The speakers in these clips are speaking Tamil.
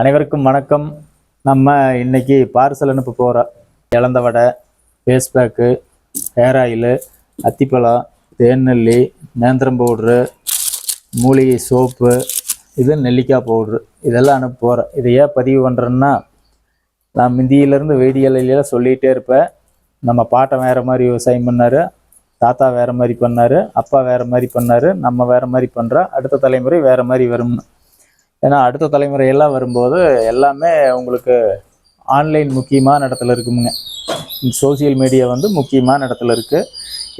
அனைவருக்கும் வணக்கம். நம்ம இன்னைக்கு பார்சல் அனுப்ப போகிறோம் இழந்த வடை ஃபேஸ் பேக்கு ஹேர் ஆயிலு அத்திப்பழம் தேநெல்லி நேந்திரம் பவுட்ரு மூலிகை சோப்பு இது நெல்லிக்காய் பவுட்ரு இதெல்லாம் அனுப்ப போகிறேன் இதை ஏன் பதிவு பண்ணுறேன்னா நான் மிந்தியிலேருந்து வீடியோலாம் சொல்லிகிட்டே இருப்பேன். நம்ம பாட்டை வேறு மாதிரி விவசாயம் பண்ணார் தாத்தா வேறு மாதிரி பண்ணார் அப்பா வேறு மாதிரி பண்ணார் நம்ம வேறு மாதிரி பண்ணுறோம் அடுத்த தலைமுறை வேறு மாதிரி வரும்னு. ஏன்னா அடுத்த தலைமுறையெல்லாம் வரும்போது எல்லாமே உங்களுக்கு ஆன்லைன் முக்கியமான இடத்துல இருக்குமுங்க. சோசியல் மீடியா வந்து முக்கியமான இடத்துல இருக்குது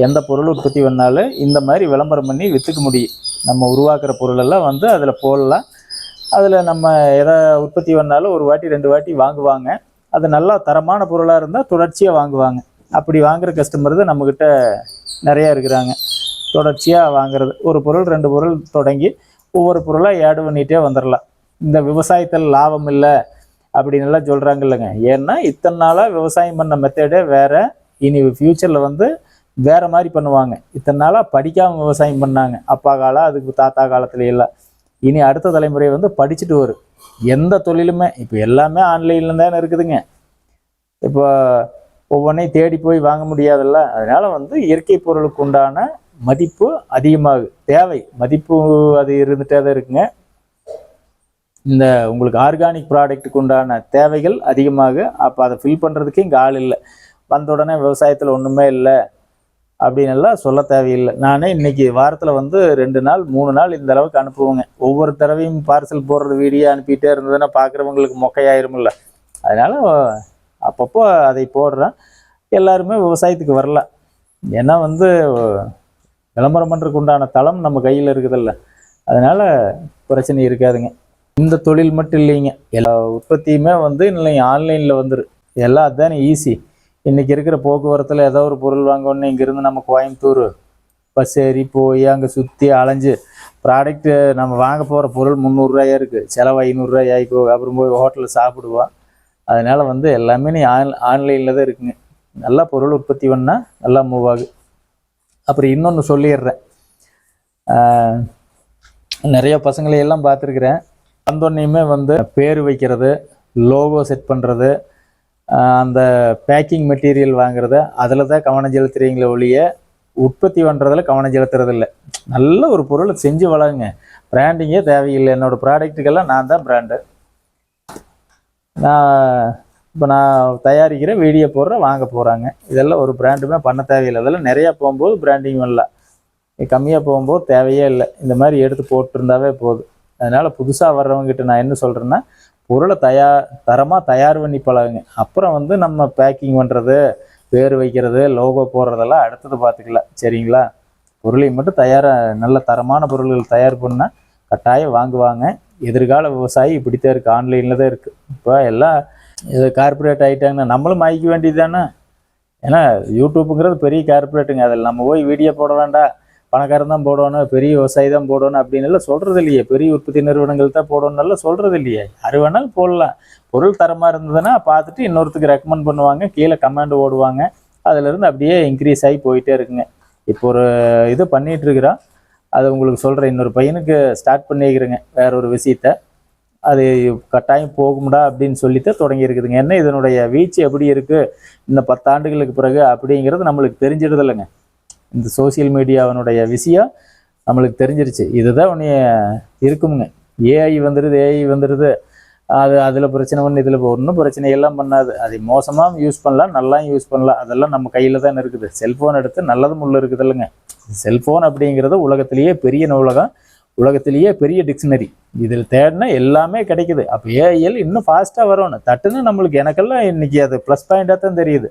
எந்த பொருள் உற்பத்தி பண்ணாலும் இந்த மாதிரி விளம்பரம் பண்ணி விற்றுக்க முடியும். நம்ம உருவாக்குற பொருளெல்லாம் வந்து அதில் போடலாம். அதில் நம்ம எதை உற்பத்தி பண்ணாலும் ஒரு வாட்டி ரெண்டு வாட்டி வாங்குவாங்க. அது நல்லா தரமான பொருளாக இருந்தால் தொடர்ச்சியாக வாங்குவாங்க. அப்படி வாங்குற கஸ்டமர் தான் நம்மக்கிட்ட நிறையா இருக்கிறாங்க. தொடர்ச்சியாக வாங்குறது. ஒரு பொருள் ரெண்டு பொருள் தொடங்கி ஒவ்வொரு பொருளாக ஆட் பண்ணிகிட்டே வந்துடலாம் இந்த விவசாயத்தில் லாபம் இல்லை அப்படின்லாம் எல்லாம் சொல்கிறாங்க இல்லைங்க. ஏன்னா இத்தனை நாளாக விவசாயம் பண்ண மெத்தடே வேறு இனி ஃப்யூச்சரில் வந்து வேறு மாதிரி பண்ணுவாங்க. இத்தனை நாளாக படிக்காமல் விவசாயம் பண்ணாங்க. அப்பா காலம் அதுக்கு தாத்தா காலத்துல எல்லாம் இனி அடுத்த தலைமுறை வந்து படிச்சுட்டு வரும் எந்த தொழிலுமே இப்போ எல்லாமே ஆன்லைனில் தானே இருக்குதுங்க. இப்போ ஒவ்வொன்றையும் தேடி போய் வாங்க முடியாதுல்ல. அதனால் வந்து இயற்கை பொருளுக்கு உண்டான மதிப்பு அதிகமாகுது தேவை. மதிப்பு அது இருந்துகிட்டே தான் இருக்குங்க. இந்த உங்களுக்கு ஆர்கானிக் ப்ராடக்ட்டுக்கு உண்டான தேவைகள் அதிகமாக அப்போ அதை ஃபில் பண்ணுறதுக்கு இங்கே ஆள் இல்லை. வந்த உடனே விவசாயத்தில் ஒன்றுமே இல்லை அப்படின்னு எல்லாம் சொல்ல தேவையில்லை. நானே இன்னைக்கு வாரத்தில் வந்து ரெண்டு நாள் மூணு நாள் இந்த அளவுக்கு அனுப்புவேங்க. ஒவ்வொரு தடவையும் பார்சல் போடுறது வீடியோ அனுப்பிட்டே இருந்ததுன்னா பார்க்குறவங்களுக்கு மொக்கையாயிருமில்ல அதனால் அப்பப்போ அதை போடுறேன். எல்லாருமே விவசாயத்துக்கு வரல. ஏன்னா வந்து விளம்பரம் பண்ணுறதுக்கு உண்டான தளம் நம்ம கையில் இருக்குதில்ல. அதனால் பிரச்சனை இருக்காதுங்க. இந்த தொழில் மட்டும் இல்லைங்க. எல்லா உற்பத்தியுமே வந்து இல்லைங்க ஆன்லைனில் வந்துரு. எல்லாம் அதுதானே ஈஸி இன்றைக்கி இருக்கிற போக்குவரத்தில் ஏதோ ஒரு பொருள் வாங்கணும்னு இங்கேருந்து நம்ம கோயம்புத்தூர் பஸ் ஏறி போய் அங்கே சுற்றி அலைஞ்சு ப்ராடக்ட்டு நம்ம வாங்க போகிற பொருள் முந்நூறுரூவாயா இருக்குது செலவு ஐநூறுரூவாய் ஆகி அப்புறம் போய் ஹோட்டலில் சாப்பிடுவோம் அதனால் வந்து எல்லாமே நீ ஆன் ஆன்லைனில் தான் இருக்குங்க. நல்லா பொருள் உற்பத்தி பண்ணால் நல்லா மூவ் ஆகும் அப்புறம் இன்னொன்று சொல்லிடுறேன். நிறைய பசங்களை எல்லாம் பார்த்துருக்குறேன். வந்தோடனையுமே வந்து பேர் வைக்கிறது லோகோ செட் பண்ணுறது அந்த பேக்கிங் மெட்டீரியல் வாங்குறது அதில் தான் கவனம் செலுத்துறீங்களே ஒழிய உற்பத்தி பண்ணுறதுல கவனம் செலுத்துறது இல்லை நல்ல ஒரு பொருளை செஞ்சு வளருங்க. பிராண்டிங்கே தேவையில்லை. என்னோடய ப்ராடக்ட்டுக்கெல்லாம் நான் தான் பிராண்டு நான் இப்போ நான் தயாரிக்கிற வீடியோ போடுறேன் வாங்க போகிறாங்க இதெல்லாம் ஒரு பிராண்டுமே பண்ண தேவையில்லை. அதெல்லாம் நிறையா போகும்போது பிராண்டிங் பண்ணலாம் கம்மியாக போகும்போது தேவையே இல்லை. இந்த மாதிரி எடுத்து போட்டிருந்தாவே போதும். அதனால் புதுசாக வர்றவங்ககிட்ட நான் என்ன சொல்கிறேன்னா பொருளை தயார் தரமாக தயார் பண்ணி பழகுங்க. அப்புறம் வந்து நம்ம பேக்கிங் பண்ணுறது பேர் வைக்கிறது லோகோ போடுறதெல்லாம் அடுத்தது பார்த்துக்கலாம். சரிங்களா? பொருளை மட்டும் தயாராக நல்ல தரமான பொருள்கள் தயார் பண்ணால் கட்டாயம் வாங்குவாங்க. எதிர்கால விவசாயி இப்படித்தான் இருக்குது ஆன்லைனில் தான் இருக்குது இப்போ எல்லாம் இது கார்பரேட் ஆகிட்டாங்கன்னா நம்மளும் மாய்க்க வேண்டியது தானே ஏன்னா யூடியூப்புங்கிறது பெரிய கார்பரேட்டுங்க அதில் நம்ம போய் வீடியோ போட வேண்டாம். பணக்காரன் தான் போடணும். பெரிய விவசாயி தான் போடணும் அப்படின்னு எல்லாம் சொல்கிறது இல்லையே. பெரிய உற்பத்தி நிறுவனங்கள் தான் போடணும்னு சொல்கிறது இல்லையே. யார் வேணாலும் போடலாம். பொருள் தரமாக இருந்ததுன்னா பார்த்துட்டு இன்னொருத்துக்கு ரெக்கமெண்ட் பண்ணுவாங்க. கீழே கமெண்ட் ஓடுவாங்க. அதுலேருந்து அப்படியே இன்க்ரீஸ் ஆகி போயிட்டே இருக்குங்க. இப்போ ஒரு இது பண்ணிகிட்ருக்குறோம் அது உங்களுக்கு சொல்கிறேன் இன்னொரு பையனுக்கு ஸ்டார்ட் பண்ணிக்கிறேங்க. வேற ஒரு விஷயத்த. அது கட்டாயம் போகும்டா அப்படின்னு சொல்லித்தான் தொடங்கி இருக்குதுங்க என்ன இதனுடைய வீச்சு எப்படி இருக்குது இந்த பத்தாண்டுகளுக்கு பிறகு அப்படிங்கிறது நம்மளுக்கு தெரிஞ்சிடுது இல்லைங்க. இந்த சோஷியல் மீடியாவினுடைய விஷயம் நம்மளுக்கு தெரிஞ்சிருச்சு. இதுதான் ஒன்று இருக்குமுங்க. ஏஐ வந்துடுது ஏஐ வந்துடுது அது அதில் பிரச்சனை பண்ணு இதில் ஒன்றும் பிரச்சனை எல்லாம் பண்ணாது. அதை மோசமாக யூஸ் பண்ணலாம் நல்லா யூஸ் பண்ணலாம். அதெல்லாம் நம்ம கையில் தான் இருக்குது. செல்ஃபோன் எடுத்து நல்லதும் உள்ள இருக்குது இல்லைங்க. செல்ஃபோன் அப்படிங்கிறது உலகத்திலேயே பெரிய நூலகம். உலகத்திலேயே பெரிய டிக்ஷனரி இதில் தேடினா எல்லாமே கிடைக்குது. அப்போ ஏஐஎல் இன்னும் ஃபாஸ்ட்டாக வரணும் தட்டுன்னு நம்மளுக்கு எனக்கெல்லாம் இன்னைக்கு அது ப்ளஸ் பாயிண்டாக தான் தெரியுது.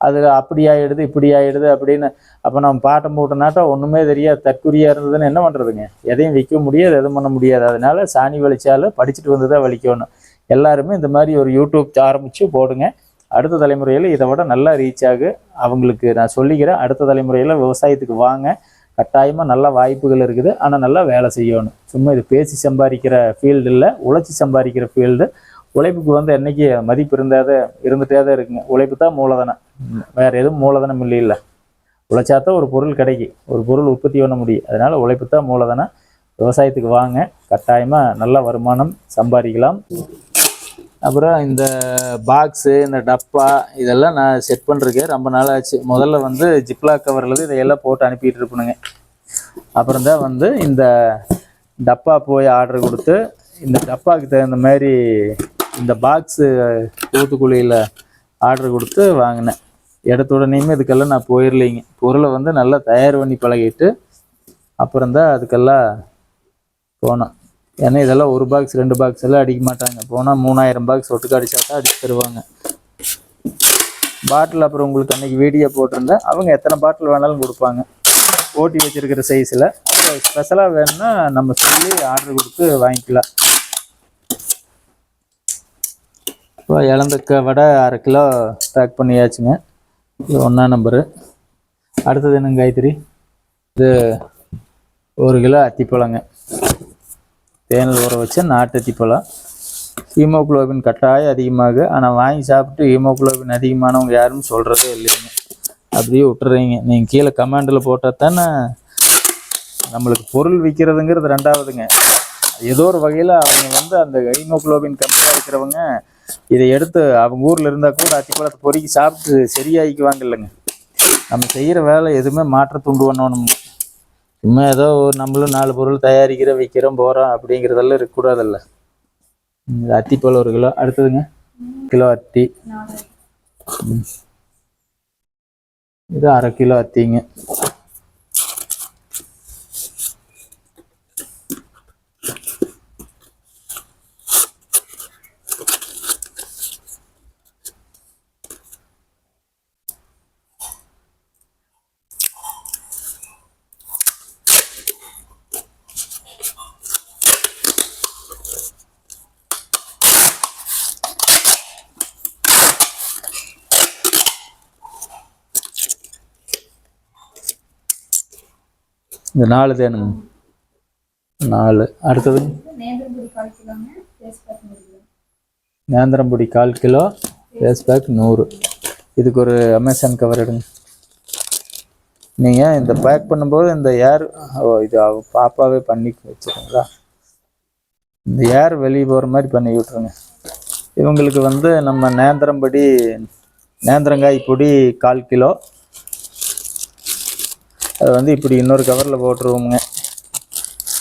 அது அப்படி ஆகிடுது இப்படி ஆகிடுது அப்படின்னு. அப்போ நம்ம பாட்டம் போட்டோம்னாட்டா ஒன்றுமே தெரியாது. தற்குறியாக இருந்ததுன்னு என்ன பண்ணுறதுங்க எதையும் விற்க முடியாது எதுவும் பண்ண முடியாது. அதனால சாணி வலிச்சாலும் படிச்சுட்டு வந்து தான் வலிக்கணும். எல்லாருமே இந்த மாதிரி ஒரு யூடியூப் ஆரம்பித்து போடுங்க. அடுத்த தலைமுறையில் இதை விட நல்லா ரீச் ஆகு. அவங்களுக்கு நான் சொல்லிக்கிறேன் அடுத்த தலைமுறையில் விவசாயத்துக்கு வாங்க. கட்டாயமாக நல்ல வாய்ப்புகள் இருக்குது. ஆனால் நல்லா வேலை செய்யணும். சும்மா இது பேசி சம்பாதிக்கிற ஃபீல்டு இல்லை உழைச்சி சம்பாதிக்கிற ஃபீல்டு உழைப்புக்கு வந்து என்னைக்கு மதிப்பு இருந்தாத இருந்துகிட்டே தான் இருக்குங்க. உழைப்பு தான் மூலதனம். வேறு எதுவும் மூலதனம் இல்லை இல்லை. உழைச்சாதான் ஒரு பொருள் கிடைக்கும். ஒரு பொருள் உற்பத்தி பண்ண முடியும். அதனால் உழைப்பு தான் மூலதனம். விவசாயத்துக்கு வாங்க. கட்டாயமாக நல்ல வருமானம் சம்பாதிக்கலாம். அப்புறம் இந்த பாக்ஸு இந்த டப்பா இதெல்லாம் நான் செட் பண்ணுறதுக்கே ரொம்ப நாள் ஆச்சு. முதல்ல வந்து ஜிப்லா கவரில் இதையெல்லாம் போட்டு அனுப்பிட்டு இருப்பணுங்க அப்புறம் தான் வந்து இந்த டப்பா போய் ஆர்டர் கொடுத்து இந்த டப்பாவுக்கு தகுந்த மாதிரி இந்த பாக்ஸு தூத்துக்குழியில் ஆர்டர் கொடுத்து வாங்கினேன். இடத்துடனேயுமே இதுக்கெல்லாம் நான் போயிடலைங்க பொருளை வந்து நல்லா தயார் பண்ணி பழகிட்டு அப்புறம் தான் அதுக்கெல்லாம் போனோம் ஏன்னா இதெல்லாம் ஒரு பாக்ஸ் ரெண்டு பாக்ஸ் எல்லாம் அடிக்க மாட்டாங்க. போனால் மூணாயிரம் பாக்ஸ் ஒட்டுக்க அடிச்சாட்டா அடிச்சு தருவாங்க. பாட்டில் அப்புறம் உங்களுக்கு அன்னைக்கு வீடியோ போட்டிருந்தேன். அவங்க எத்தனை பாட்டில் வேணாலும் கொடுப்பாங்க. ஓட்டி வச்சிருக்கிற சைஸில் அப்புறம் ஸ்பெஷலாக வேணும்னா நம்ம சொல்லி ஆர்டர் கொடுத்து வாங்கிக்கலாம். இப்போ இழந்துக்க வடை அரை கிலோ பேக் பண்ணியாச்சுங்க. இது ஒன்றா நம்பரு அடுத்தது என்னங்க காய்கறி இது ஒரு கிலோ அத்திப்பழங்க. தேனில் ஊற வச்ச நாட்டத்தி பழம் ஹீமோகுளோபின் கட்டாயம் அதிகமாகு. ஆனால் வாங்கி சாப்பிட்டு ஹீமோகுளோபின் அதிகமானவங்க யாரும் சொல்கிறதே இல்லைங்க. அப்படியே விட்டுறீங்க. நீங்கள் கீழே கமாண்டில் போட்டால் தானே நம்மளுக்கு பொருள் விற்கிறதுங்கிறது ரெண்டாவதுங்க. ஏதோ ஒரு வகையில் அவங்க வந்து அந்த ஹீமோகுளோபின் கம்மியாக இருக்கிறவங்க இதை எடுத்து அவங்க ஊரில் இருந்தால் கூட அத்திப்பழத்தை பொறுக்கி சாப்பிட்டு சரியாகிக்குவாங்க இல்லைங்க. நம்ம செய்கிற வேலை எதுவுமே மாற்றத்துண்டு பண்ணணும் சும்மா ஏதோ ஒரு நம்மளும் நாலு பொருள் தயாரிக்கிற விற்கிறோம் போகிறோம் அப்படிங்கிறதெல்லாம் இருக்கக்கூடாதுல்ல. இந்த அத்திப்பழம் ஒரு கிலோ. அடுத்ததுங்க. கிலோ அத்தி. இது அரை கிலோ அத்திங்க. இந்த நாலு தேனுங்க. நாலு. அடுத்தது? நேந்திரம்பொடி கால் கிலோ. ஃபேஸ் பேக் நூறு. இதுக்கு ஒரு அமேசான் கவர் எடுங்க. நீங்கள் இந்த பேக் பண்ணும்போது இந்த ஏர் ஓ இது அவ பாப்பாவே பண்ணி வச்சுருங்களா? இந்த ஏர் வெளியே போகிற மாதிரி பண்ணி விட்ருங்க இவங்களுக்கு வந்து நம்ம நேந்திரம்படி நேந்திரங்காய் பொடி கால் கிலோ அதை வந்து இப்படி இன்னொரு கவரில் போட்டுருவோமுங்க.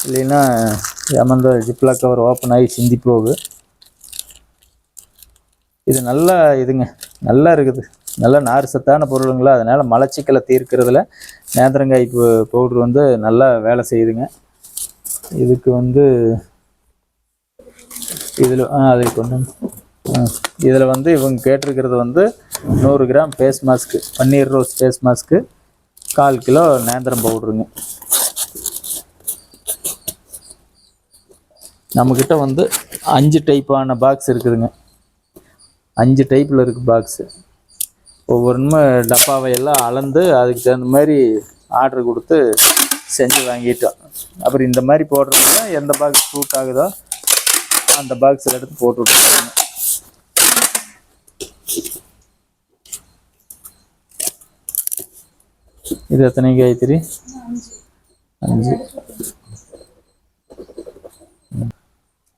இல்லைன்னா ஏமாந்த ஜிப்லா கவர் ஓப்பன் ஆகி சிந்தி போகுது இது நல்லா இதுங்க. நல்லா இருக்குது. நல்லா நார் சத்தான பொருளுங்களா? அதனால் மலச்சிக்கலை தீர்க்கிறதுல நேந்திரங்காய் பவுட்ரு வந்து நல்லா வேலை செய்யுதுங்க. இதுக்கு வந்து இதில் ஆ அதை கொண்டு வந்து. இதில் வந்து இவங்க கேட்டிருக்கிறது வந்து நூறு கிராம் ஃபேஸ் மாஸ்க்கு பன்னீர் ரோஸ் ஃபேஸ் மாஸ்க்கு கால் கிலோ நேந்திரம் பவுடருங்க. நம்மக்கிட்ட வந்து அஞ்சு டைப்பான பாக்ஸ் இருக்குதுங்க. அஞ்சு டைப்பில் இருக்குது பாக்ஸு ஒவ்வொன்றுமே டப்பாவை எல்லாம் அளந்து அதுக்கு தகுந்த மாதிரி ஆர்டர் கொடுத்து செஞ்சு வாங்கிட்டோம். அப்புறம் இந்த மாதிரி போடுறவங்க எந்த பாக்ஸ் சூட் ஆகுதோ அந்த பாக்ஸில் எடுத்து போட்டு விட்டுருக்காங்க இது எத்தனை காய்கறி அஞ்சு.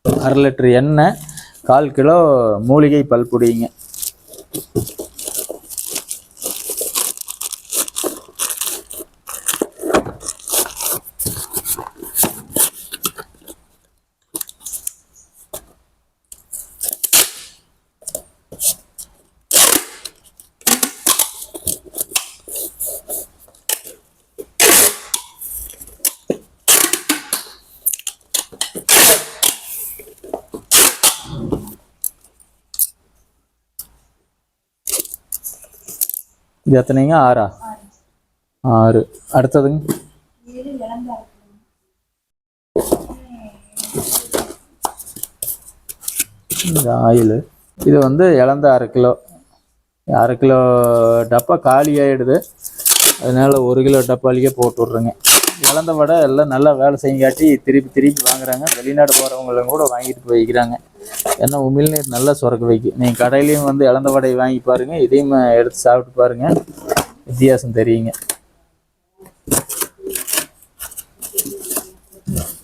அரை லிட்டர் எண்ணெய் கால் கிலோ மூலிகை பல்புடிங்க இது எத்தனைங்க? ஆறா? ஆறு. அடுத்ததுங்க இந்த ஆயில். இது வந்து இழந்த அரை கிலோ. அரை கிலோ டப்பா காலி ஆகிடுது அதனால ஒரு கிலோ டப்பாலேயே போட்டு விட்றேங்க. இழந்த வடை எல்லாம் நல்லா வேலை செய்யங்காட்டி திருப்பி திருப்பி வாங்குறாங்க. வெளிநாடு போகிறவங்களும் கூட வாங்கிட்டு போய்க்கிறாங்க. ஏன்னா உமிழ்நீர் நல்லா சுரக்க வைக்கும் நீங்கள் கடையிலையும் வந்து இழந்த வடையை வாங்கி பாருங்கள் இதையும் எடுத்து சாப்பிட்டு பாருங்கள் வித்தியாசம் தெரியுங்க.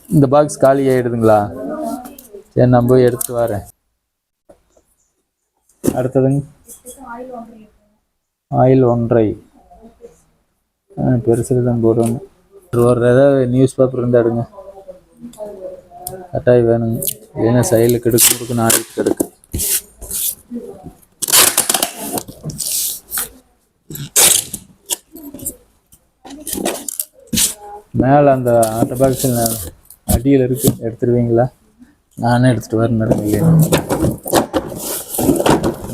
இந்த பாக்ஸ் காலி ஆகிடுதுங்களா சரி நான் போய் எடுத்து வரேன். அடுத்ததுங்க. ஆயில் ஒன்றை. ஆ, பெருசுல தான் போடுவாங்க. ஒரு ஏதாவது நியூஸ் பேப்பர் இருந்தால் எடுங்க. கட்டாயம் வேணுங்க. இல்லைன்னா சைடில் கெடுக்கு கொடுக்குன்னு நாளைக்கு கெடுக்கு. மேலே அந்த ஆட்டோ பாக்ஸில் அடியில் இருக்கு. எடுத்துருவீங்களா? நானே எடுத்துகிட்டு வரேன் இல்லையா?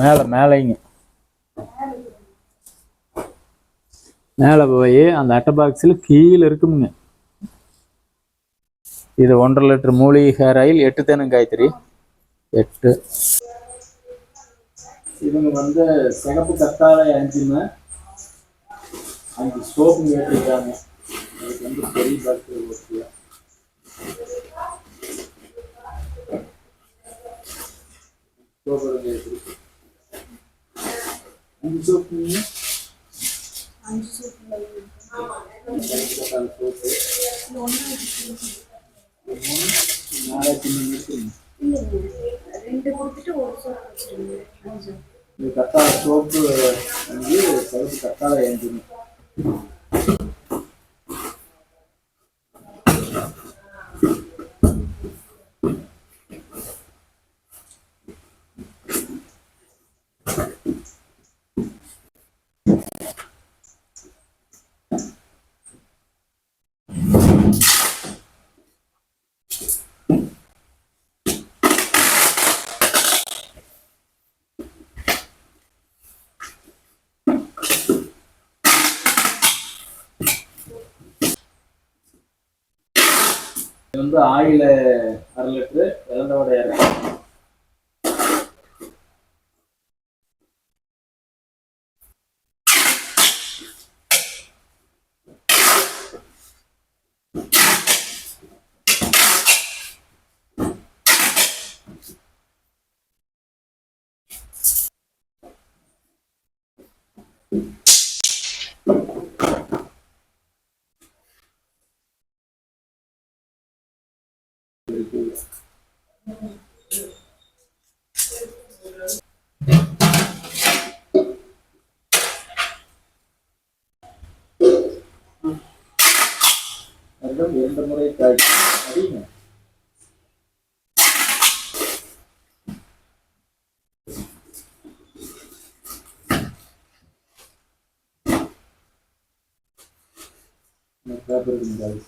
மேலே மேலேங்க. மேலே போய் அந்த அட்டை பாக்ஸில் கீழே இருக்குமுங்க. இது ஒன்றரை லிட்டர் மூலிகை ஹேர் ஆயில் எட்டு தேனும் காய்கறி. எட்டு. இவங்க வந்து சிகப்பு கத்தாழை அஞ்சுங்க. அஞ்சு சோப்பு கேட்டிருக்காங்க அதுக்கு வந்து பெரிய பாக்ஸ் ஓகே சோப்பு அஞ்சு சோப்புங்க அஞ்சு சூப்பு சோப்பு இது ஒன்று நாலாயிரத்தி முந்நூறு இருக்குங்க இல்லைங்க ரெண்டு கொடுத்துட்டு ஒரு சோப்பு. வச்சுருங்க சோப்பு வந்து கத்தாழை எஞ்சின் வந்து ஆயில் அரை லிட்டரு இளந்தோட இறக்கு வருடம் இரண்டு முறை காய் அடிங்க இந்த பேப்பர் இருக்குங்க guys.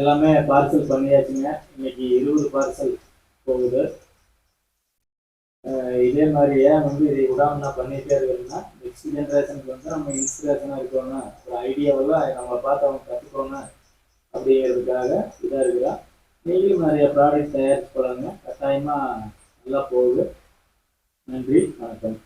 எல்லாமே பார்சல் பண்ணியாச்சுங்க. இன்னைக்கு இருபது பார்சல் போகுது. இதே மாதிரி ஏன் வந்து இதை விடாம நான் பண்ணிட்டே இருக்கிறேன்னா நெக்ஸ்ட் ஜென்ரேஷனுக்கு வந்து நம்ம இன்ஸ்பிரேஷனாக இருக்கணும் ஒரு ஐடியாவெல்லாம் நம்மளை பார்த்து அவங்க கற்றுக்கணும் அப்படிங்கிறதுக்காக இதாக இருக்கிறா. நீங்களும் நிறைய ப்ராடக்ட் தயாரிச்சு போகிறாங்க கட்டாயமாக நல்லா போகுது. நன்றி வணக்கம்.